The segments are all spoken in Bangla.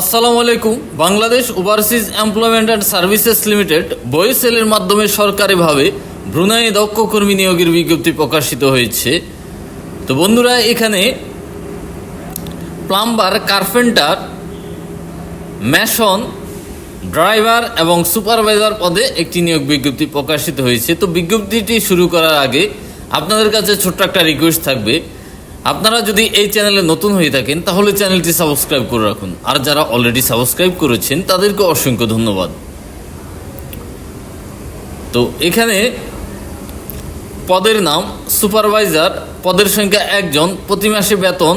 আসসালামু আলাইকুম। Bangladesh overseas employment and services limited বইসেলের মাধ্যমে সরকারিভাবে ব্রুনাই দক্ষ কর্মী নিয়োগের বিজ্ঞপ্তি প্রকাশিত হয়েছে। তো বন্ধুরা, এখানে প্লাম্বার, কার্পেন্টার ম্যাশন ড্রাইভার এবং সুপারভাইজার পদে একটি নিয়োগ বিজ্ঞপ্তি প্রকাশিত হয়েছে। তো বিজ্ঞপ্তিটি শুরু করার আগে আপনাদের কাছে ছোট্ট একটা রিকোয়েস্ট থাকবে। আপনারা যদি এই চ্যানেলে নতুন হয়ে থাকেন, তাহলে চ্যানেলটি সাবস্ক্রাইব করে রাখুন। আর যারা অলরেডি সাবস্ক্রাইব করেছেন, তাদেরকে অসংখ্য ধন্যবাদ। তো এখানে পদের নাম, সুপারভাইজার, পদের সংখ্যা একজন, প্রতি মাসে বেতন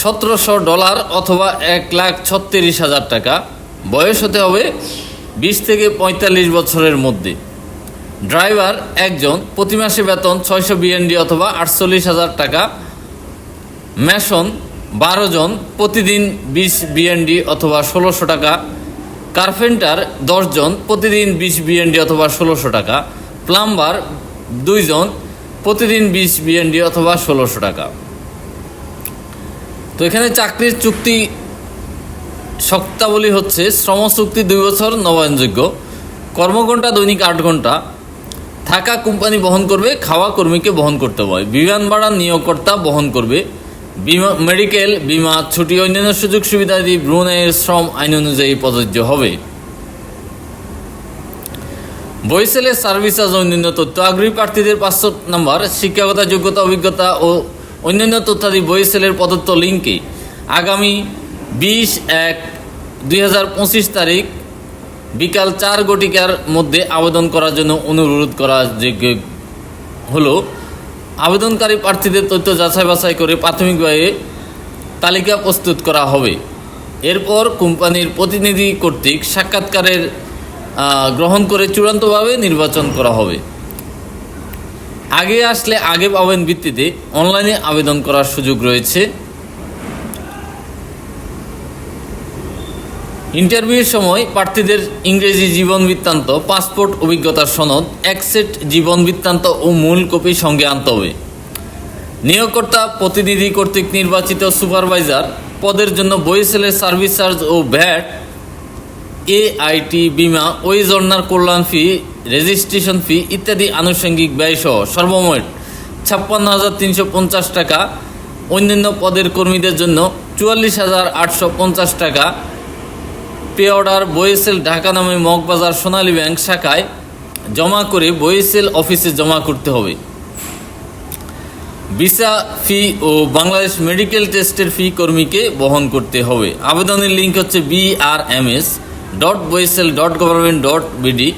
সতেরোশো ডলার অথবা এক লাখ ছত্রিশ হাজার টাকা। বয়স হতে হবে বিশ থেকে পঁয়তাল্লিশ বছরের মধ্যে। ড্রাইভার একজন প্রতি মাসে বেতন ছয়শো বিএনডি অথবা আটচল্লিশ হাজার টাকা, মেশন বারো জন, প্রতিদিন বিশ বিএনডি অথবা ষোলোশো টাকা, কার্পেন্টার দশজন প্রতিদিন বিশ বিএনডি অথবা ষোলোশো টাকা, প্লাম্বার দুইজন প্রতিদিন বিশ বিএনডি অথবা ষোলোশো টাকা। তো এখানে চাকরির চুক্তি শক্তাবলী হচ্ছে শ্রম চুক্তি দুই বছর নবায়নযোগ্য, কর্মঘণ্টা দৈনিক আট ঘণ্টা থাকা কোম্পানি বহন করবে, খাওয়া কর্মীকে বহন করতে হয় বিমান ভাড়া নিয়োগকর্তা বহন করবে। বিমা, মেডিকেল, বিমা, ছুটি, অন্যান্য সুযোগ সুবিধা দিয়ে ব্রুনাইয়ের শ্রম আইন অনুযায়ী প্রযোজ্য হবে। বইসেলের সার্ভিস অন্যান্য তথ্য। আগ্রহী প্রার্থীদের পাঁচশো নম্বর, শিক্ষাগত যোগ্যতা, অভিজ্ঞতা ও অন্যান্য তথ্যাদি বইসেলের প্রদত্ত লিঙ্কে। আগামী বিশ এক দুই তারিখ বিকাল চার গটিকার মধ্যে আবেদন করার জন্য অনুরোধ করা যে হলো, আবেদনকারী প্রার্থীদের তথ্য যাচাই বাছাই করে প্রাথমিকভাবে তালিকা প্রস্তুত করা হবে। এরপর কোম্পানির প্রতিনিধি কর্তৃক সাক্ষাৎকারের গ্রহণ করে চূড়ান্তভাবে নির্বাচন করা হবে। আগে আসলে আগে পাবেন ভিত্তিতে অনলাইনে আবেদন করার সুযোগ রয়েছে। ইন্টারভিউর সময় প্রার্থীদের ইংরেজি জীবন বৃত্তান্ত, পাসপোর্ট অভিজ্ঞতার সনদ, এক সেট জীবন বৃত্তান্ত ও মূল কপি সঙ্গে আনতে হবে। নিয়োগকর্তা প্রতিনিধি কর্তৃক নির্বাচিত সুপারভাইজার পদের জন্য বইসেলের সার্ভিস চার্জ ও ভ্যাট এআইটি, বিমা ওই জর্নার কল্যাণ ফি, রেজিস্ট্রেশন ফি ইত্যাদি আনুষঙ্গিক ব্যয়সহ সর্বমোট ছাপ্পান্ন হাজার তিনশো পঞ্চাশ টাকা। অন্যান্য পদের কর্মীদের জন্য চুয়াল্লিশ হাজার আটশো পঞ্চাশ টাকা। পে অর্ডার বইসেল ঢাকা নামে মগবাজার সোনালী ব্যাংক শাখায় জমা করে বইসেল অফিসে জমা করতে হবে। ভিসা ফি ও বাংলাদেশ মেডিকেল টেস্টের ফি কর্মীকে বহন করতে হবে। আবেদনের লিঙ্ক হচ্ছে BRMS dot BOESL dot government dot BD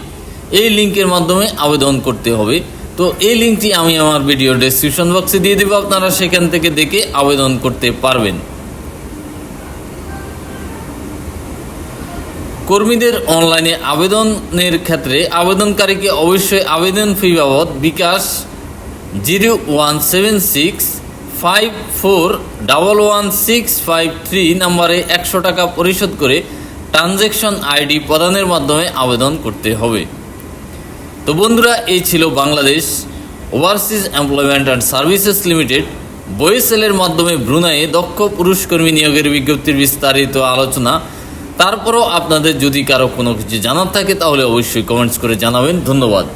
এই লিঙ্কের মাধ্যমে আবেদন করতে হবে। তো এই লিঙ্কটি আমি আমার ভিডিও ডেসক্রিপশন বক্সে দিয়ে দেবো। আপনারা সেখান থেকে দেখে আবেদন করতে পারবেন। কর্মীদের অনলাইনে আবেদনের ক্ষেত্রে আবেদনকারীকে অবশ্যই আবেদন ফি বাবদ bKash zero one seven six five four double one six five three নাম্বারে একশো টাকা পরিশোধ করে ট্রানজ্যাকশন আইডি প্রদানের মাধ্যমে আবেদন করতে হবে। তো বন্ধুরা, এই ছিল Bangladesh overseas employment and services limited. বইসেলের মাধ্যমে ব্রুনাইয়ে দক্ষ পুরুষ কর্মী নিয়োগের বিজ্ঞপ্তির বিস্তারিত আলোচনা তারপরও আপনাদের যদি কারও কোনো কিছু জানার থাকে তাহলে অবশ্যই কমেন্টস করে জানাবেন। ধন্যবাদ।